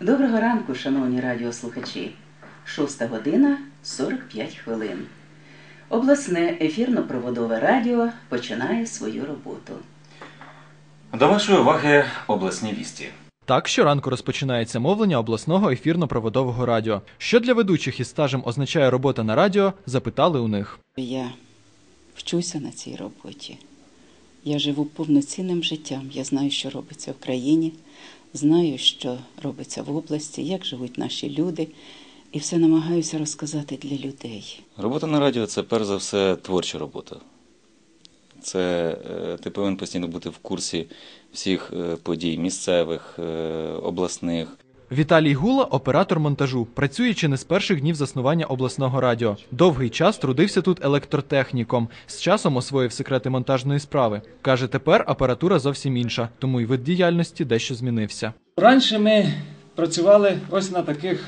Доброго ранку, шановні радіослухачі. Шоста година 45 хвилин. Обласне ефірно-проводове радіо починає свою роботу. До вашої уваги обласні вісті. Так щоранку розпочинається мовлення обласного ефірно-проводового радіо. Що для ведучих із стажем означає робота на радіо, запитали у них. Я вчуся на цій роботі. Я живу повноцінним життям. Я знаю, що робиться в країні, знаю, що робиться в області, як живуть наші люди, і все намагаюся розказати для людей. Робота на радіо це перш за все творча робота. Це е, ти повинен постійно бути в курсі всіх е, подій місцевих, е, обласних. Віталій Гула, оператор монтажу, працює чи не з перших днів заснування обласного радіо. Довгий час трудився тут електротехніком. З часом освоїв секрети монтажної справи. Каже, тепер апаратура зовсім інша, тому й вид діяльності дещо змінився. Раніше ми працювали ось на таких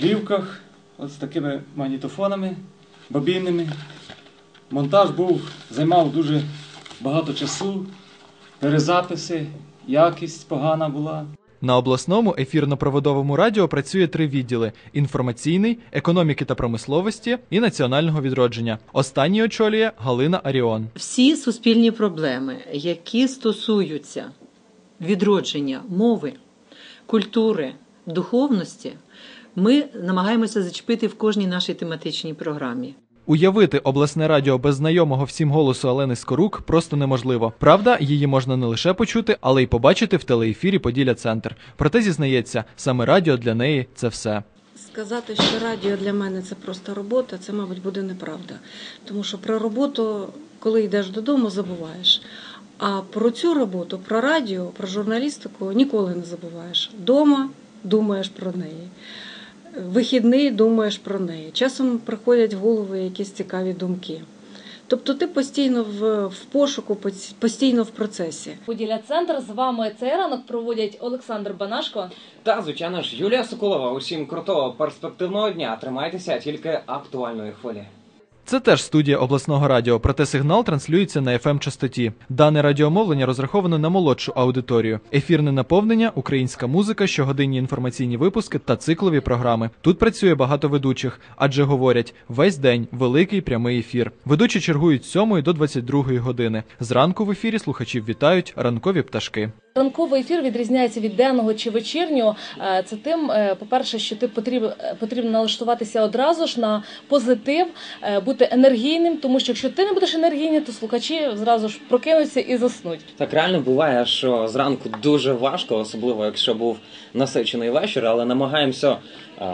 плівках, ось з такими магнітофонами, бобінними. Монтаж був, займав дуже багато часу, перезаписи, якість погана була. На обласному ефірно-проводовому радіо працює три відділи: інформаційний, економіки та промисловості і національного відродження. Останній очолює Галина Аріон. всі суспільні проблеми, які стосуються відродження мови, культури, духовності, ми намагаємося зачепити в кожній нашій тематичній програмі. Уявити обласне радіо без знайомого всім голосу Олени Скорук просто неможливо. Правда, її можна не лише почути, але й побачити в телеефірі Поділля Центр. Проте зізнається, саме радіо для неї це все. Сказати, що радіо для мене це просто робота, це, мабуть, буде неправда. Тому що про роботу, коли йдеш додому, забуваєш. А про цю роботу, про радіо, про журналістику ніколи не забуваєш. Дома думаєш про неї. Вихідний думаєш про неї. Часом приходять в голову якісь цікаві думки. Тобто ти постійно в, в пошуку, постійно в процесі. Поділля центр з вами цей ранок проводять Олександр Банашко. Та, звичайно ж, Юлія Соколова. Усім крутого перспективного дня. Тримайтеся тільки актуальної хвилі. Це теж студія обласного радіо, проте сигнал транслюється на fm частоті. Дане радіомовлення розраховано на молодшу аудиторію. Ефірне наповнення, українська музика, щогодинні інформаційні випуски та циклові програми. Тут працює багато ведучих, адже говорять весь день великий прямий ефір. Ведучі чергують з 7 до 22 години. Зранку в ефірі слухачів вітають ранкові пташки. Ранковий ефір відрізняється від денного чи вечірнього. Е, Це тим, е, по-перше, що ти потрібно, потрібно налаштуватися одразу ж на позитив, е, бути енергійним, тому що якщо ти не будеш енергійний, то слухачі зразу ж прокинуться і заснуть. Так реально буває, що зранку дуже важко, особливо якщо був насичений вечір, але намагаємося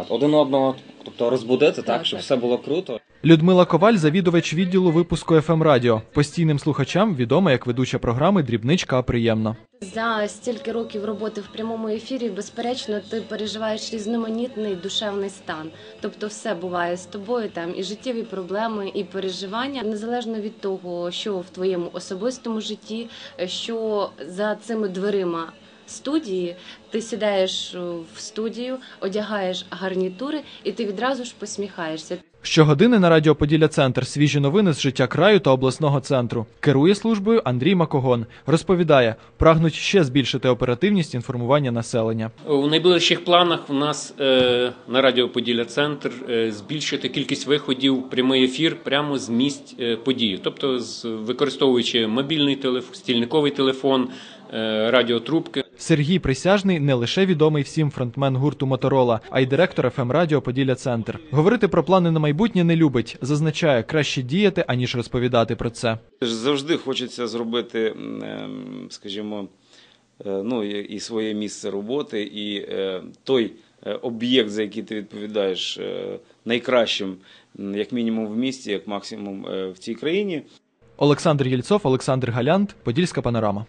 один одного, тобто розбудити, так, Так, щоб так. все було круто. Людмила Коваль, завідувач відділу випуску FM Радіо. Постійним слухачам відома як ведуча програми Дрібничка приємно. За стільки років роботи в прямому ефірі, безперечно, ти переживаєш різноманітний душевний стан. Тобто, все буває з тобою там і життєві проблеми, і переживання, незалежно від того, що в твоєму особистому житті, що за цими дверима. Студії ти сідаєш е, в студію, одягаєш гарнітури, і ти відразу ж посміхаєшся. Щогодини на радіо Поділля Центр свіжі новини з життя краю та обласного центру. Керує службою Андрій Макогон. Розповідає, прагнуть ще збільшити оперативність інформування населення. У найближчих планах у нас е, на радіо Поділля Центр е, збільшити кількість виходів прямий ефір прямо з місць е, події, тобто з використовуючи мобільний телефон, стільниковий телефон, е, радіотрубки. Сергій Присяжний не лише відомий всім фронтмен гурту Моторола, а й директор ФМ Радіо Поділля Центр. Говорити про плани на майбутнє не любить. Зазначає, краще діяти, аніж розповідати про це. Завжди хочеться зробити, ем, скажімо, е, ну, і своє місце роботи, і е, той е, об'єкт, за який ти відповідаєш найкращим, як мінімум в місті, як максимум в цій країні. Олександр Єльцов, Олександр Галянт, Подільська панорама.